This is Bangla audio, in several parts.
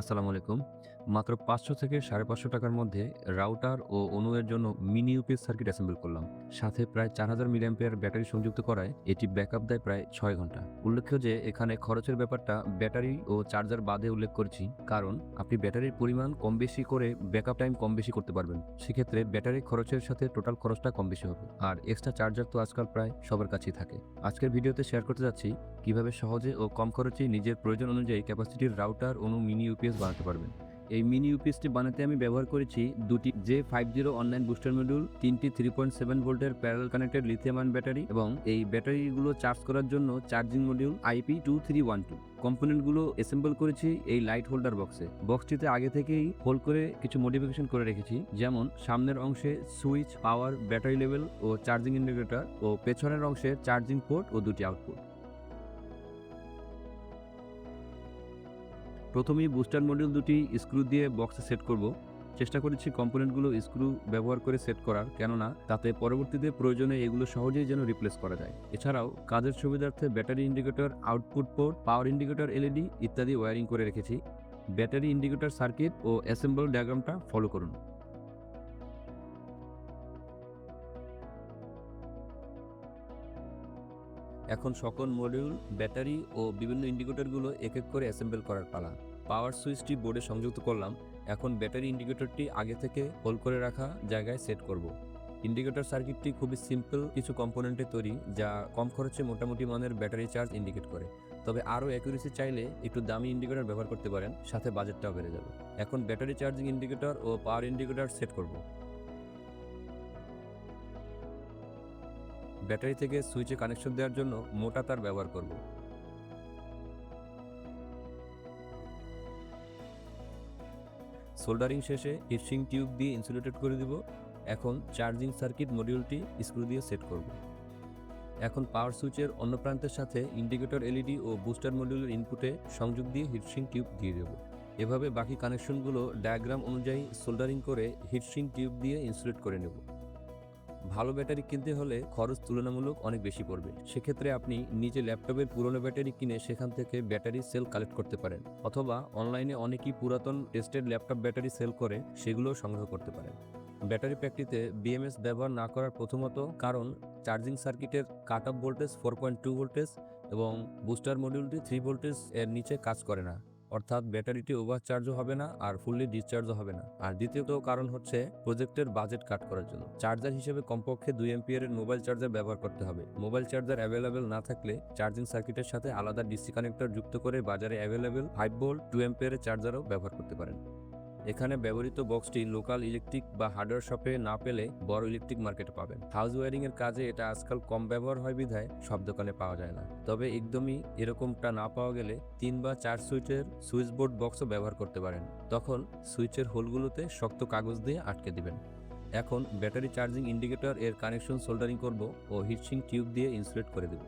আসসালামু আলাইকুম। মাত্র পাঁচশো থেকে সাড়ে পাঁচশো টাকার মধ্যে রাউটার ও অনুয়ের জন্য মিনি ইউপিএস সার্কিট অ্যাসেম্বল করলাম। সাথে প্রায় চার হাজার মিলিয়াম্পিয়ার ব্যাটারি সংযুক্ত করায় এটি ব্যাকআপ দেয় প্রায় ছয় ঘণ্টা। উল্লেখ্য যে, এখানে খরচের ব্যাপারটা ব্যাটারি ও চার্জার বাদে উল্লেখ করেছি, কারণ আপনি ব্যাটারির পরিমাণ কম বেশি করে ব্যাকআপ টাইম কম বেশি করতে পারবেন। সেক্ষেত্রে ব্যাটারি খরচের সাথে টোটাল খরচটা কম বেশি হবে। আর এক্সট্রা চার্জার তো আজকাল প্রায় সবার কাছেই থাকে। আজকের ভিডিওতে শেয়ার করতে যাচ্ছি, কীভাবে সহজে ও কম খরচে নিজের প্রয়োজন অনুযায়ী ক্যাপাসিটির রাউটার, অনু, মিনি ইউপিএস বানাতে পারবেন। এই মিনি ইউপিএসটি বানাতে আমি ব্যবহার করেছি দুটি J five zero online booster module তিনটি থ্রি পয়েন্ট সেভেন ভোল্টের parallel connected lithium ion battery এবং এই ব্যাটারিগুলো চার্জ করার জন্য charging module IP two three one two কম্পোনেন্টগুলো assemble করেছি এই লাইট হোল্ডার বক্সে বক্সটিতে আগে থেকেই হোল্ড করে কিছু মডিফিকেশন করে রেখেছি, যেমন সামনের অংশে সুইচ পাওয়ার ব্যাটারি লেভেল ও চার্জিং ইন্ডিকেটর ও পেছনের অংশে চার্জিং পোর্ট ও দুটি আউটপুট প্রথমেই বুস্টার মডিউল দুটি স্ক্রু দিয়ে বক্সে সেট করব। চেষ্টা করেছি কম্পোনেন্টগুলো স্ক্রু ব্যবহার করে সেট করার, কেননা তাতে পরবর্তীতে প্রয়োজনে এগুলো সহজেই যেন রিপ্লেস করা যায়। এছাড়াও কাজের সুবিধার্থে battery indicator, output port, power indicator, LED ইত্যাদি ওয়্যারিং করে রেখেছি। ব্যাটারি ইন্ডিকেটর সার্কিট ও অ্যাসেম্বল ডায়াগ্রামটা ফলো করুন। এখন সকল মডিউল, ব্যাটারি ও বিভিন্ন ইন্ডিকেটরগুলো এক এক করে অ্যাসেম্বল করার পালা। পাওয়ার সুইচটি বোর্ডে সংযুক্ত করলাম, এখন ব্যাটারি ইন্ডিকেটরটি আগে থেকে হোল করে রাখা জায়গায় সেট করব। ইন্ডিকেটর সার্কিটটি খুবই সিম্পল কিছু কম্পোনেন্টে তৈরি, যা কম খরচে মোটামুটি মানের ব্যাটারি চার্জ ইন্ডিকেট করে। তবে আরও অ্যাকুরেসি চাইলে একটু দামি ইন্ডিকেটর ব্যবহার করতে পারেন, সাথে বাজেটটাও বেড়ে যাবে। এখন ব্যাটারি চার্জিং ইন্ডিকেটর ও পাওয়ার ইন্ডিকেটর সেট করব। ব্যাটারি থেকে সুইচে কানেকশন দেওয়ার জন্য মোটা তার ব্যবহার করব। সোল্ডারিং শেষে হিটসিং টিউব দিয়ে ইনসুলেটেড করে দিব। এখন চার্জিং সার্কিট মডিউলটি স্ক্রু দিয়ে সেট করব। এখন পাওয়ার সুইচের অন্য প্রান্তের সাথে ইন্ডিকেটর এলইডি ও বুস্টার মডিউলের ইনপুটে সংযোগ দিয়ে হিটসিং টিউব দিয়ে দেব। এভাবে বাকি কানেকশনগুলো ডায়াগ্রাম অনুযায়ী সোল্ডারিং করে হিটসিং টিউব দিয়ে ইনসুলেট করে নেব। ভালো ব্যাটারি কিনতে হলে খরচ তুলনামূলক অনেক বেশি পড়বে। সেক্ষেত্রে আপনি নিজে ল্যাপটপের পুরনো ব্যাটারি কিনে সেখান থেকে ব্যাটারি সেল কালেক্ট করতে পারেন, অথবা অনলাইনে অনেকেই পুরাতন টেস্টেড ল্যাপটপ ব্যাটারি সেল করে সেগুলো সংগ্রহ করতে পারেন। ব্যাটারি প্যাকটিতে বিএমএস ব্যবহার না করার প্রথমত কারণ চার্জিং সার্কিটের cut off voltage four point two voltage এবং বুস্টার মডিউলটি থ্রি ভোল্টেজ এর নিচে কাজ করে না। অর্থাৎ ব্যাটারিটি ওভার চার্জও হবে না আর ফুললি ডিসচার্জও হবে না। আর দ্বিতীয়ত কারণ হচ্ছে প্রজেক্টের বাজেট কাট করার জন্য। চার্জার হিসেবে কমপক্ষে দুই এমপিয়ারের মোবাইল চার্জার ব্যবহার করতে হবে। মোবাইল চার্জার অ্যাভেলেবেল না থাকলে চার্জিং সার্কিটের সাথে আলাদা ডিসি কানেক্টর যুক্ত করে বাজারে অ্যাভেলেবেল ফাইভ ভোল্ট টু এমপিয়ারের চার্জারও ব্যবহার করতে পারেন। এখানে ব্যবহৃত বক্সটি লোকাল ইলেকট্রিক বা হার্ডওয়্যার শপে না পেলে বড় ইলেকট্রিক মার্কেটে পাবেন। হাউস ওয়ারিং এর কাজে এটা আজকাল কম ব্যবহার হয় বিধায় সব দোকানে পাওয়া যায় না। তবে একদমই এরকমটা না পাওয়া গেলে তিন বা চার সুইচের সুইচ বোর্ড বক্সও ব্যবহার করতে পারেন। তখন সুইচের হোলগুলোতে শক্ত কাগজ দিয়ে আটকে দিবেন। এখন ব্যাটারি চার্জিং ইন্ডিকেটর এর কানেকশন সোল্ডারিং করব ও হিটসিং টিউব দিয়ে ইনসুলেট করে দেব।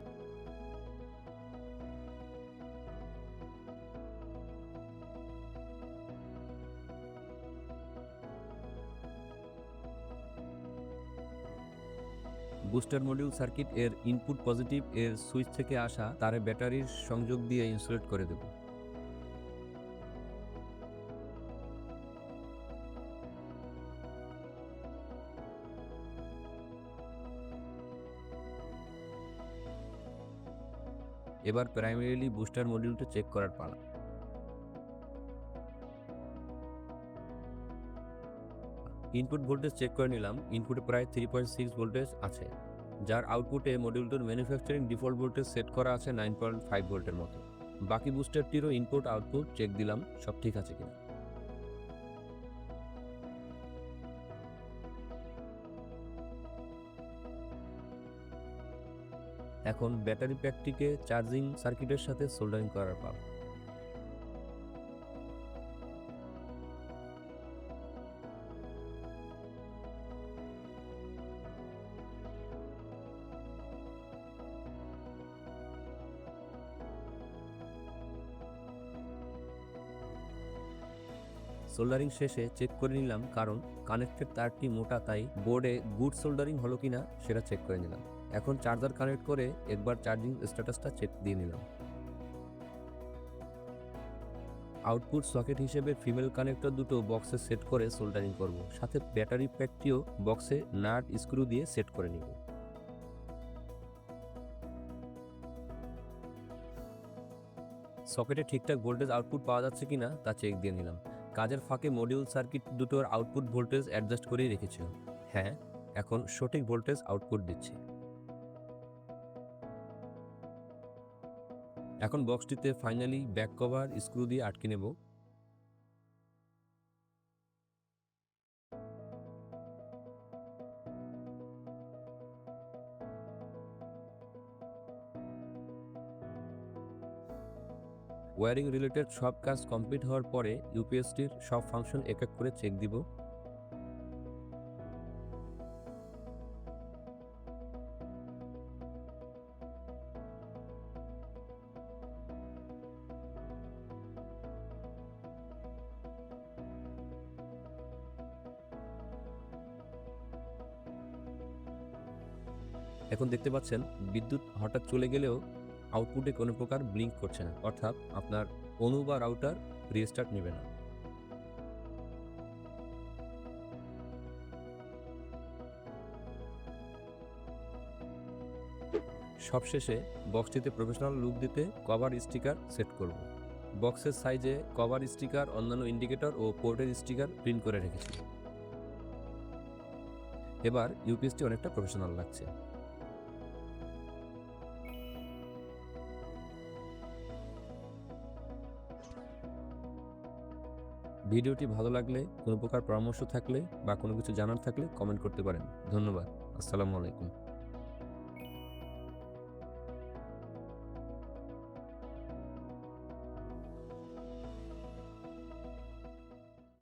বুস্টার মডিউল সার্কিট এর ইনপুট পজিটিভ এর সুইচ থেকে আসা তারে ব্যাটারির সংযোগ দিয়ে ইনসুলেট করে দেব। এবার প্রাইমারিলি বুস্টার মডিউলটা চেক করার পালা। ইনপুট ভোল্টেজ চেক করে নিলাম ইনপুটে প্রায় থ্রি পয়েন্ট সিক্স ভোল্টেজ আছে। যার আউটপুটে মডিউলটির ম্যানুফ্যাকচারিং ডিফল্ট ভোল্টেজ সেট করা আছে নাইন পয়েন্ট ফাইভ ভোল্টের মতো। বাকি বুস্টারটিরও ইনপুট আউটপুট চেক দিলাম, সব ঠিক আছে কিনা। এখন ব্যাটারি প্যাকটিকে চার্জিং সার্কিটের সাথে সোল্ডারিং করার পাল। সোল্ডারিং শেষে চেক করে নিলাম কারণ কানেক্টেড তারটি মোটা, তাই বোর্ডে গুড সোল্ডারিং হলো কিনা সেটা চেক করে নিলাম। এখন চার্জার কানেক্ট করে একবার চার্জিং স্ট্যাটাসটা চেক দিয়ে নিলাম। আউটপুট সকেট হিসেবে ফিমেল কানেক্টর দুটো বক্সে সেট করে সোল্ডারিং করব। সাথে ব্যাটারি প্যাকটিও বক্সে নাট স্ক্রু দিয়ে সেট করে নিব। সকেটে ঠিকঠাক ভোল্টেজ আউটপুট পাওয়া যাচ্ছে কিনা তা চেক দিয়ে নিলাম। কাজের ফাঁকে মডিউল সার্কিট দুটোর আউটপুট ভোল্টেজ অ্যাডজাস্ট করেই রেখেছিল। হ্যাঁ এখন সঠিক ভোল্টেজ আউটপুট দিচ্ছে। এখন বক্সটিতে ফাইনালি ব্যাক কভার স্ক্রু দিয়ে আটকে নেব। ওয়্যারিং রিলেটেড সব কাজ কমপ্লিট হওয়ার পরে ইউপিএসটির সব ফাংশন এক এক করে চেক দিব। এখন দেখতে পাচ্ছেন বিদ্যুৎ হঠাৎ চলে গেলেও আউটপুটে কোনো প্রকার ব্লিঙ্ক করছে না। অর্থাৎ আপনার অনু বা রাউটার রিস্টার্ট নেবে না। সবশেষে বক্সটিতে প্রফেশনাল লুক দিতে কভার স্টিকার সেট করব। বক্সের সাইজে কভার স্টিকার অন্যান্য ইন্ডিকেটর ও পোর্টের স্টিকার প্রিন্ট করে রেখেছি। এবার ইউপিএসটি অনেকটা প্রফেশনাল লাগছে। ভিডিওটি ভালো লাগলে, কোনো প্রকার পরামর্শ থাকলে বা কোনো কিছু জানার থাকলে কমেন্ট করতে পারেন। ধন্যবাদ। আসসালামু আলাইকুম।